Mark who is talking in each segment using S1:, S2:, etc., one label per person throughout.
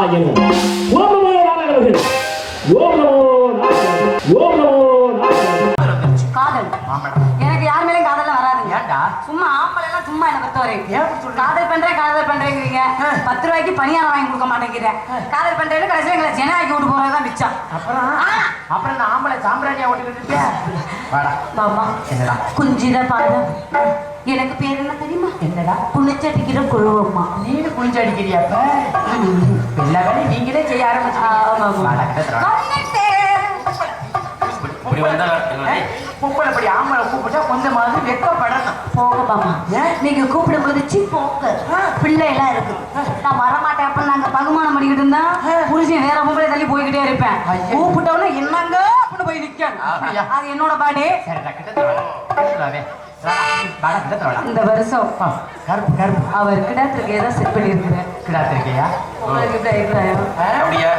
S1: நாராயண ஓம் நமோ நாராயண ஓம் நமோ நாராயண ஓம் நமோ நாராயண
S2: காதல். எனக்கு யார் மேலயும்
S3: ஏன்டா
S2: சும்மா ஆம்பளை எல்லாம் சும்மா என்ன பொறுத்தவரை
S3: ஏன் அப்படி சொல்ற?
S2: காதல் பண்றேன் காதல் பண்றேங்கிறீங்க. பத்து ரூபாய்க்கு பணியாரம் வாங்கி கொடுக்க மாட்டேங்கிறேன். காதல் பண்றேன்னு கடைசியில் எங்களை ஜனாக்கி விட்டு போறதுதான் மிச்சம்.
S3: அப்புறம்? அப்புறம் இந்த ஆம்பளை சாம்பிராணியா ஓட்டிக்கிட்டு இருப்பியா வாடா
S2: மாமா.
S3: என்னடா?
S2: குஞ்சித பாதம். எனக்கு பேர் என்ன தெரியுமா?
S3: என்னடா
S2: குளிச்சடிக்கிற குழுவம்மா.
S3: நீனு குளிச்சு அடிக்கிறியாப்ப எல்லா வேலையும் நீங்களே செய்ய ஆரம்பிச்சு
S4: இப்படி வந்தா
S3: பொம்பளை படி ஆம்பளை கூப்பிட்டா கொஞ்சமாவது வெக்கப்படணும்
S2: போங்க மாமா
S3: ஏன்?
S2: நீங்க கூப்பிடும்போது சி போங்க. பிள்ளை எல்லாம் இருக்கு. நான் வரமாட்டேன் அப்ப நாங்க பகுமானம் பண்ணிக்கிட்டு இருந்தா புருஷன் வேற பொம்பளை தள்ளி போய்கிட்டே இருப்பேன்.
S3: ஐயோ.
S2: கூப்பிட்டவன என்னங்க?
S3: அப்படியா?
S2: அது என்னோட பாடு. இந்த வருஷம்
S3: கருப்பு கருப்பு.
S2: அவர் கிடத்துக்கு ஏதோ செட் பண்ணியிருக்கிறேன்
S3: கிடாத்திருக்கியா?
S2: உங்களுக்கு இப்படி அபிப்பிராயம்?
S4: அப்படியா?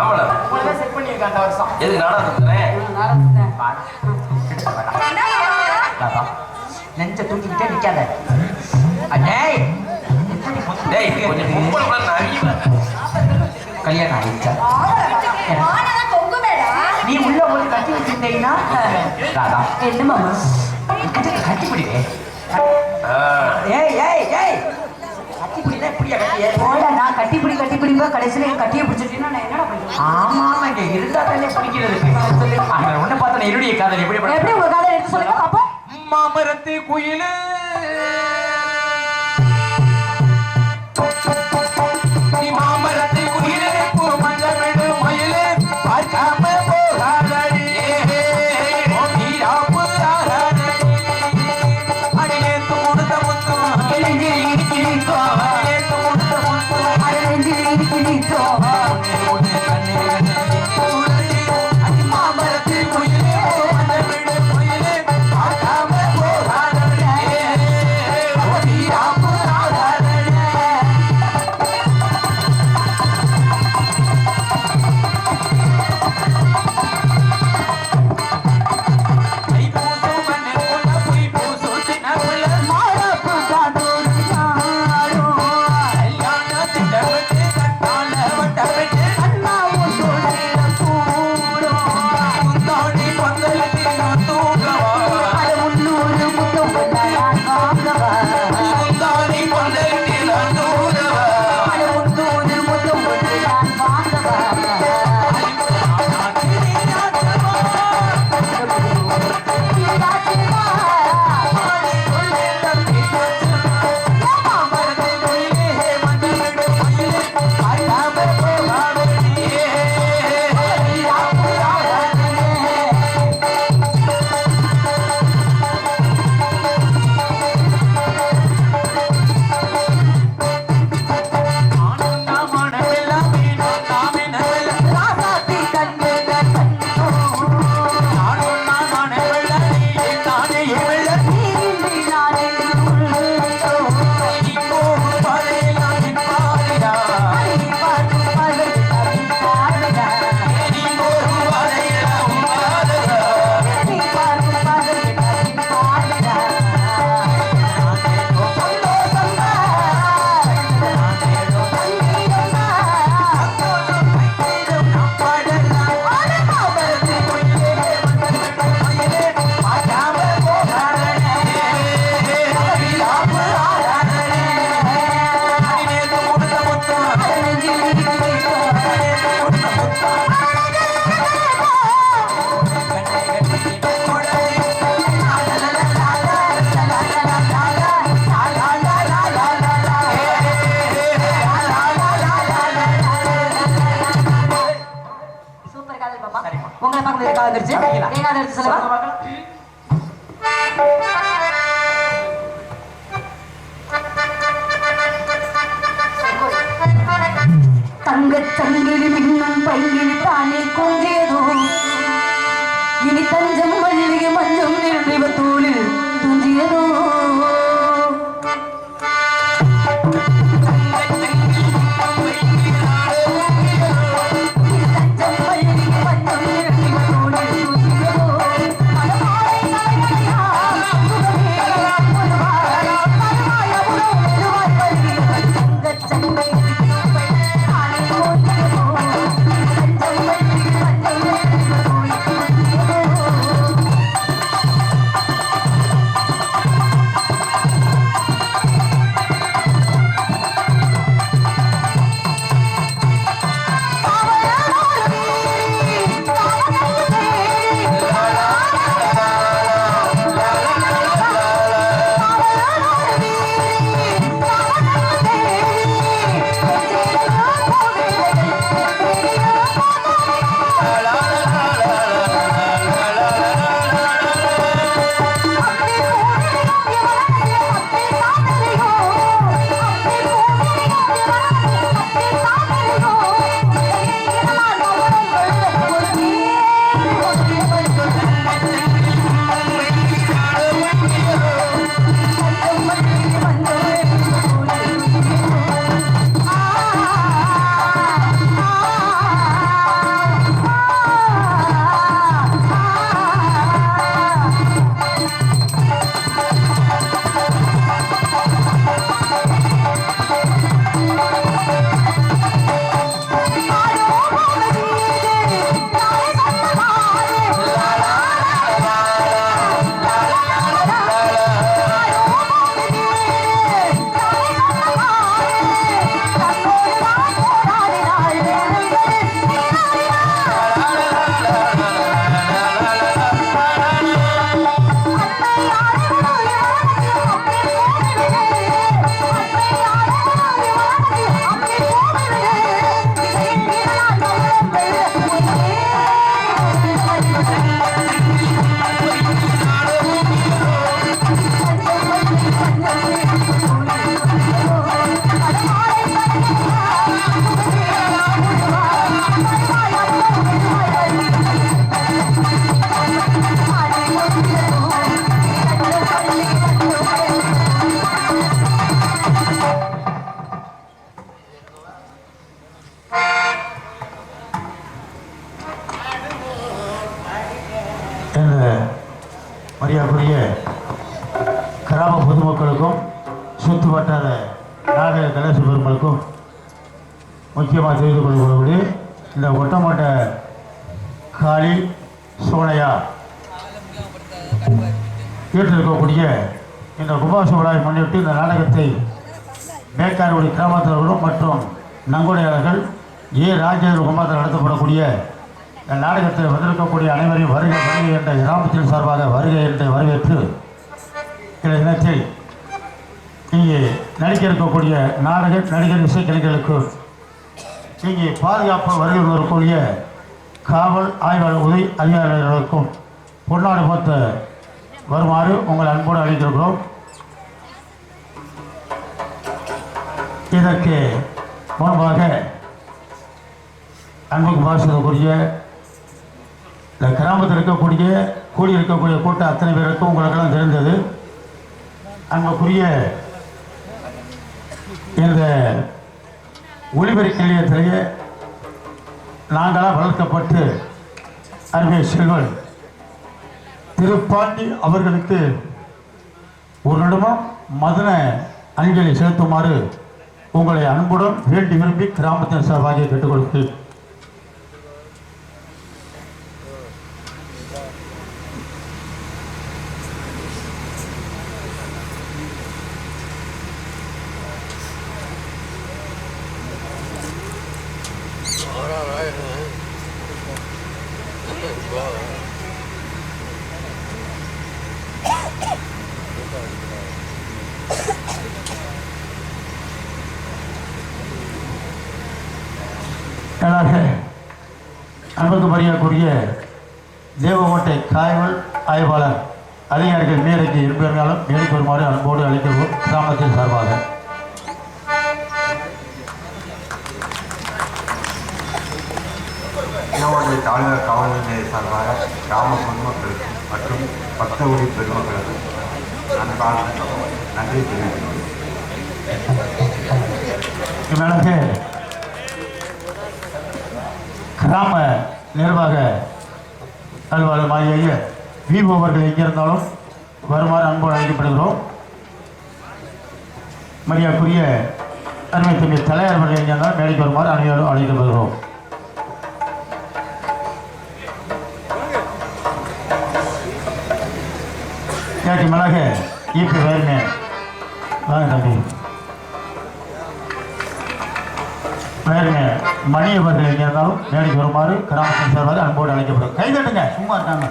S4: ஆமாடா.
S3: உங்களை செட் பண்ணியிருக்கேன் அந்த வருஷம். வாடா. நெஞ்ச தூக்கிக்கிட்டே?
S4: டேய். கொஞ்சம் நிறைய
S3: கல்யாணம் ஆயிடுச்சா? நீ உள்ள ஒரு கட்டி வச்சிருந்தீங்கன்னா ராதா
S2: என்ன மாமா
S3: கிட்ட கட்டி பிடிவே ஏய் ஏய் ஏய் கட்டி பிடினா இப்படியா
S2: போடா நான் கட்டிப்பிடி கட்டிப்பிடிப்பா கடைசியில கட்டியை பிடிச்சிட்டீங்கன்னா நான் என்னடா பண்ணுவேன்
S3: ஆமா ஆமா இங்க இருந்தா தானே ஒண்ணு பார்த்தா இருடைய காதல் எப்படி
S2: எப்படி உங்க காதை எடுத்து சொல்லுங்க பாப்போம்
S3: மாமரத்து குயிலு
S2: அதை எடுத்து சொல்லவா சங்கிலி
S5: முன்னிட்டு இந்த கிராமத்தவர்களும் மற்றும் நங்குடையாளர்கள் ஏ. ராஜேந்திர குமாரத்தில் நடத்தப்படக்கூடிய நாடகத்தில் வந்திருக்கக்கூடிய அனைவரையும் வருகை வருகை என்ற கிராமத்தின் சார்பாக வருகை என்று வரவேற்று இந்த தினத்தில் இங்கே நடிக்க இருக்கக்கூடிய நாடக நடிகர் இசைக்கலைஞர்களுக்கு இங்கே பாதுகாப்பு வருகை வரக்கூடிய காவல் ஆய்வாளர் உதவி அதிகாரிகளுக்கும் பொன்னாடு பார்த்து வருமாறு உங்கள் அன்போடு அழைத்திருக்கிறோம். இதற்கு முன்பாக அன்புக்கு பாசத்துக்குரிய இந்த கிராமத்தில் இருக்கக்கூடிய கூடியிருக்கக்கூடிய கூட்டம் அத்தனை பேருக்கும் உங்களுக்கெல்லாம் தெரிந்தது. அன்புக்குரிய இந்த ஒளிபெருக்க நிலையத்திலேயே நாங்களாக வளர்க்கப்பட்டு அருமை செல்வன் திருப்பாண்டி அவர்களுக்கு ஒரு நிமிடம் மதன அஞ்சலி செலுத்துமாறு உங்களை அன்புடன் வேண்டி விரும்பி கிராமத்தின் சார்பாக கேட்டுக்கொள்கிறேன் மேலாக அன்புக்கு மரியாதைக்குரிய தேவகோட்டை காய்வல் ஆய்வாளர் அதிகாரிகள் மேடைக்கு இருப்பவர்களும் மேடைக்கு வருமாறு அன்போடு அழைக்கிறோம் கிராமத்தின் சார்பாக.
S6: இனவாடி தாழ்ந்த காவல் நிலைய சார்பாக கிராம பொதுமக்களுக்கும் மற்றும் பக்தகுடி பெருமக்களுக்கும் அன்பான நன்றி தெரிவிக்கிறேன்
S5: கிராம நிர்வாக அலுவலர் மாதிரியாக விபோ அவர்கள் எங்கிருந்தாலும் வருமாறு அன்போடு அழைக்கப்படுகிறோம். மரியாதைக்குரிய அருமை தம்பி தலைவர் அவர்கள் எங்கிருந்தாலும் மேடைக்கு வருமாறு அனைவரும் அழைக்கப்படுகிறோம். கேட்டு மிளகு ஈப்பி வயல்மே வாங்க தம்பி. பேருங்க மணியை அவர்கள் எங்கே இருந்தாலும் மேடைக்கு வருமாறு கிராமத்தின் சார்பாக அன்போடு அழைக்கப்படும். கை தட்டுங்க சும்மா இருக்காங்க.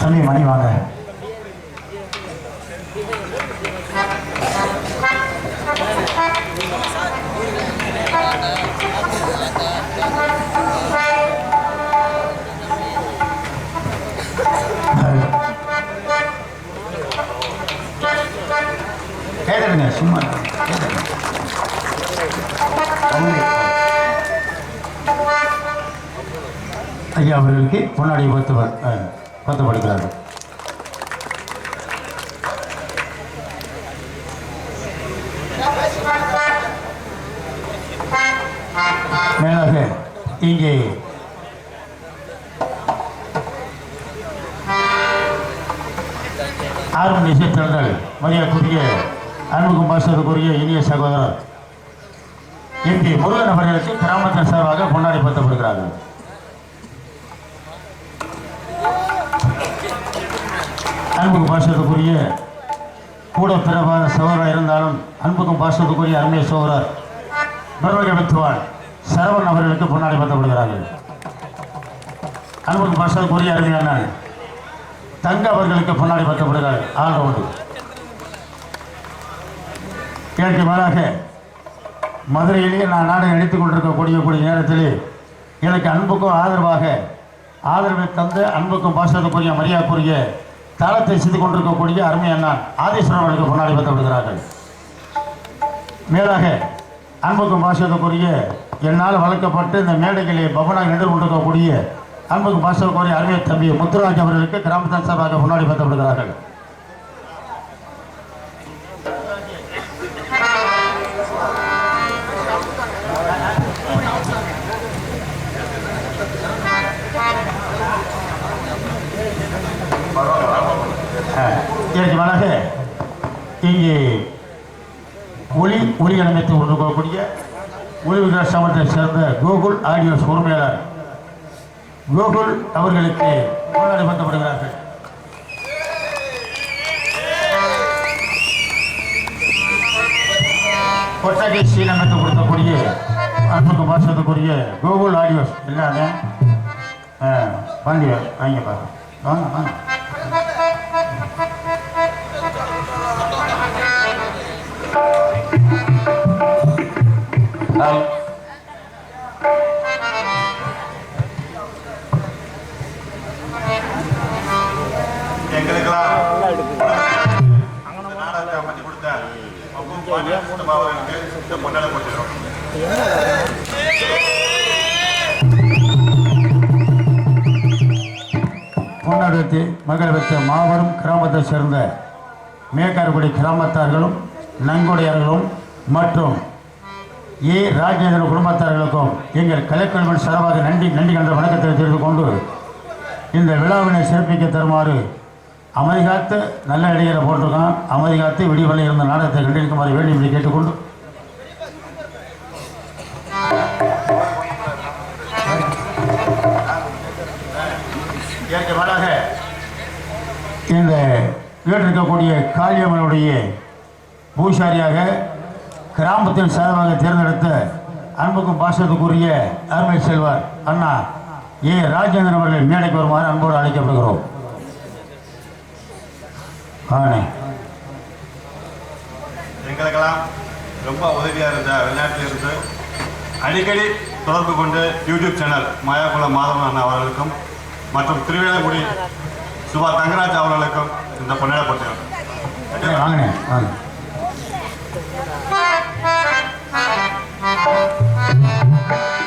S5: தம்பி மணி வாங்க. கை சும்மா. ஐயா அவர்களுக்கு முன்னாடி பத்து பத்து படுக்கிறார்கள். மேலாக இங்கே ஆர்வம் இசைத்தல்கள் மரியாதைக்குரிய அன்புக்கும் பாசத்துக்குரிய இனிய சகோதரர் எம்பி முருகன் அவர்களுக்கு கிராமத்தின் சார்பாக கொண்டாடி பத்தப்படுகிறார்கள் அன்புக்கும் பாசத்துக்குரிய கூட பிறவாத சகோதரர் இருந்தாலும் அன்புக்கும் பாசத்துக்குரிய அருமை சகோதரர் பிரபல வித்துவான் சரவணன் அவர்களுக்கு பொன்னாடி பத்தப்படுகிறார்கள் அன்புக்கும் பாசத்துக்குரிய அருமையான தங்க அவர்களுக்கு பொன்னாடி பத்தப்படுகிறார்கள் ஆல்ரவுண்டு ரவுண்டு எனக்கு மதுரையிலேயே நான் நாடகம் நடித்துக் கொண்டிருக்கக்கூடிய கூடிய நேரத்தில் எனக்கு அன்புக்கும் ஆதரவாக ஆதரவை தந்து அன்புக்கும் பாசத்துக்குரிய மரியாதைக்குரிய தளத்தை செய்து கொண்டிருக்கக்கூடிய அருமை அண்ணான் ஆதீஸ்வரன் அவர்களுக்கு முன்னாடி பத்தப்படுகிறார்கள் மேலாக அன்புக்கும் பாசத்துக்குரிய என்னால் வளர்க்கப்பட்டு இந்த மேடைகளை பவனாக நின்று கொண்டிருக்கக்கூடிய அன்புக்கும் பாசத்துக்குரிய அருமை தம்பி முத்துராஜ் அவர்களுக்கு கிராமத்தின் சார்பாக முன்னாடி பத்தப்படுகிறார்கள் விடுகிறார்கள். மேலாக இங்கு ஒளி ஒளி அமைத்து ஒளி உள்ள சமத்தை சேர்ந்த கோகுல் ஆடியோஸ் உரிமையாளர் கோகுல் அவர்களுக்கு முன்னாடி பந்தப்படுகிறார்கள் கொட்டகை சீனமைத்து கொடுத்தக்கூடிய அன்புக்கு மாசத்துக்குரிய கோகுல் ஆடியோஸ். இல்லாத பண்டிகை வாங்க பாருங்க. வாங்க வாங்க. பொன்னடத்தி மகள் பெற்ற மாபெரும் கிராமத்தை சேர்ந்த மேக்கார்குடி கிராமத்தார்களும் நன்கொடையார்களும் மற்றும் ஏ ராஜேந்திரன் குடும்பத்தார்களுக்கும் எங்கள் கலைக்கல்வன் சார்பாக நன்றி நன்றி கண்ட வணக்கத்தை தெரிந்து கொண்டு இந்த விழாவினை சிறப்பிக்க தருமாறு அமைதி காத்து நல்ல இடையில போட்டிருக்கான். அமைதி காத்து விடிவலை இருந்த நாடகத்தை கண்டிருக்குமாறு வேண்டி என்று கேட்டுக்கொண்டு. இதற்கு இந்த வீட்டிருக்கக்கூடிய காளியம்மனுடைய பூசாரியாக கிராமத்தின் சார்பாக தேர்ந்தெடுத்த அன்புக்கும் பாசத்துக்குரிய அருமை செல்வார் அண்ணா ஏ. ராஜேந்திரன் அவர்கள் மேடைக்கு வருமாறு அன்போடு அழைக்கப்படுகிறோம். ஆனே
S6: எங்களுக்கெல்லாம் ரொம்ப உதவியாக இருந்த வெளிநாட்டில் இருந்து அடிக்கடி தொடர்பு கொண்டு யூடியூப் சேனல் மாயாகுளம் மாதவன் அண்ணா அவர்களுக்கும் மற்றும் திருவேலங்குடி சுபா தங்கராஜ் அவர்களுக்கும் இந்த பொன்னாடை போட்டுக்கிறோம்
S5: வாங்கினே வாங்க. Thank you.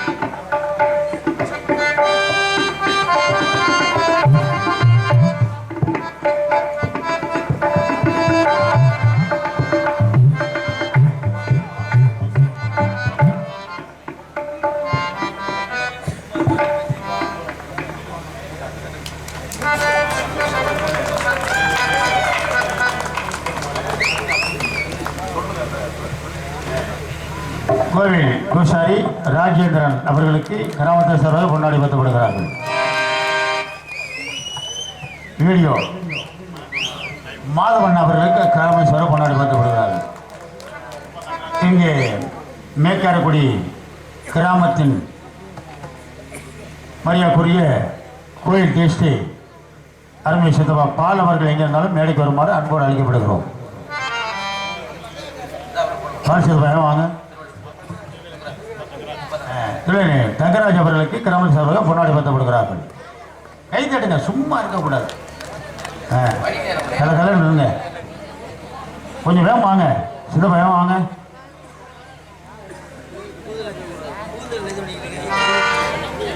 S5: மரியாக்குடி கிராமத்தின் மரியாக்குரிய கோயில் தேஷ்டி அருமை சித்தப்பா பால் அவர்கள் எங்கே இருந்தாலும் மேடைக்கு வருமாறு அன்போடு அழைக்கப்படுகிறோம். பால் சித்தப்பா வாங்க. தங்கராஜ் அவர்களுக்கு கிராம சார்பாக பொன்னாடி பத்தப்படுகிறார்கள் கை தட்டுங்க சும்மா இருக்கக்கூடாது. ஆ, கல இருங்க கொஞ்சம் வேகம் வாங்க. சின்ன வாங்க.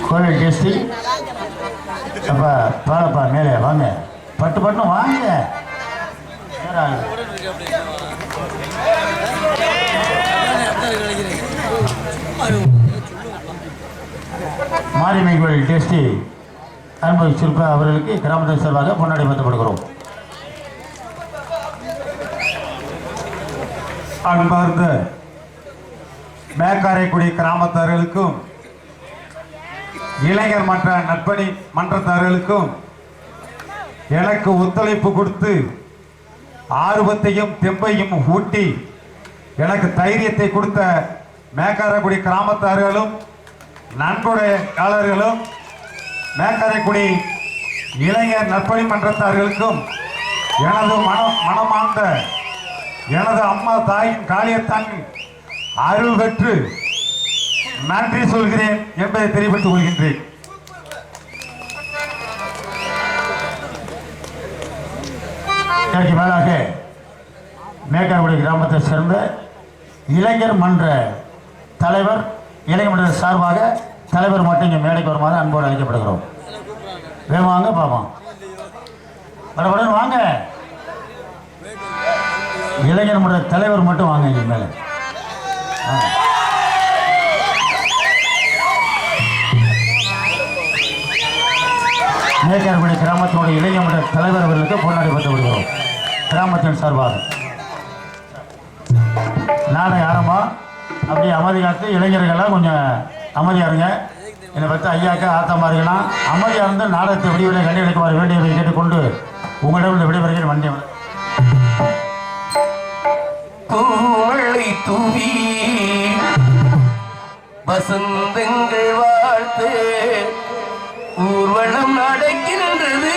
S5: கோவில் டெஸ்டி அப்போ பாலப்பா மேலே வாங்க. பட்டு பட்டு வாங்க. மாரியம்மை கோயில் டெஸ்டி அன்பு சிற்பா அவர்களுக்கு கிராமத்தின் சார்பாக முன்னாடி பத்தப்படுகிறோம்
S6: அன்பார்ந்த மேக்காரைக்குடி கிராமத்தார்களுக்கும் இளைஞர் மன்ற நட்பணி மன்றத்தார்களுக்கும் எனக்கு ஒத்துழைப்பு கொடுத்து ஆர்வத்தையும் தெம்பையும் ஊட்டி எனக்கு தைரியத்தை கொடுத்த மேக்காரக்குடி கிராமத்தார்களும் நன்கொடையாளர்களும் மேக்காரைக்குடி இளைஞர் நற்பணி மன்றத்தார்களுக்கும் எனது மனம் மனமார்ந்த எனது அம்மா தாயின் காளியத்தான் அருள் பெற்று நன்றி சொல்கிறேன் என்பதை தெரிவித்துக் கொள்கின்றேன்.
S5: மேலாக மேக்காங்குடி கிராமத்தை சேர்ந்த இளைஞர் மன்ற தலைவர் இளைஞர் மன்ற சார்பாக தலைவர் மட்டும் இங்கே மேடைக்கு வருமாறு அன்போடு அழைக்கப்படுகிறோம். வேகம் வாங்க பார்ப்போம். படபடன்னு வாங்க. இளைஞர் மன்ற தலைவர் மட்டும் வாங்க இங்கே மேலே. ஆ. மேற்கார்படி கிராமத்தினுடைய இளைஞர் தலைவர் அவர்களுக்கு போராடி பெற்று விடுகிறோம். கிராமத்தின் சார்பாக. நானே ஆரம்பம் அப்படியே அமைதி காத்து இளைஞர்கள்லாம் கொஞ்சம் அமைதியாக இருங்க. என்னை பற்றி ஐயாக்கா இருக்கலாம் அமைதியாக இருந்து நாடகத்தை விடிவிலை எடுக்குமாறு வேண்டியதை கேட்டுக்கொண்டு உங்களிடம் இந்த விடைபெறுகிறேன் வண்டி
S3: பூமழை தூவி வசந்தங்கள் வாழ்த்து ஊர்வலம் நடக்கின்றது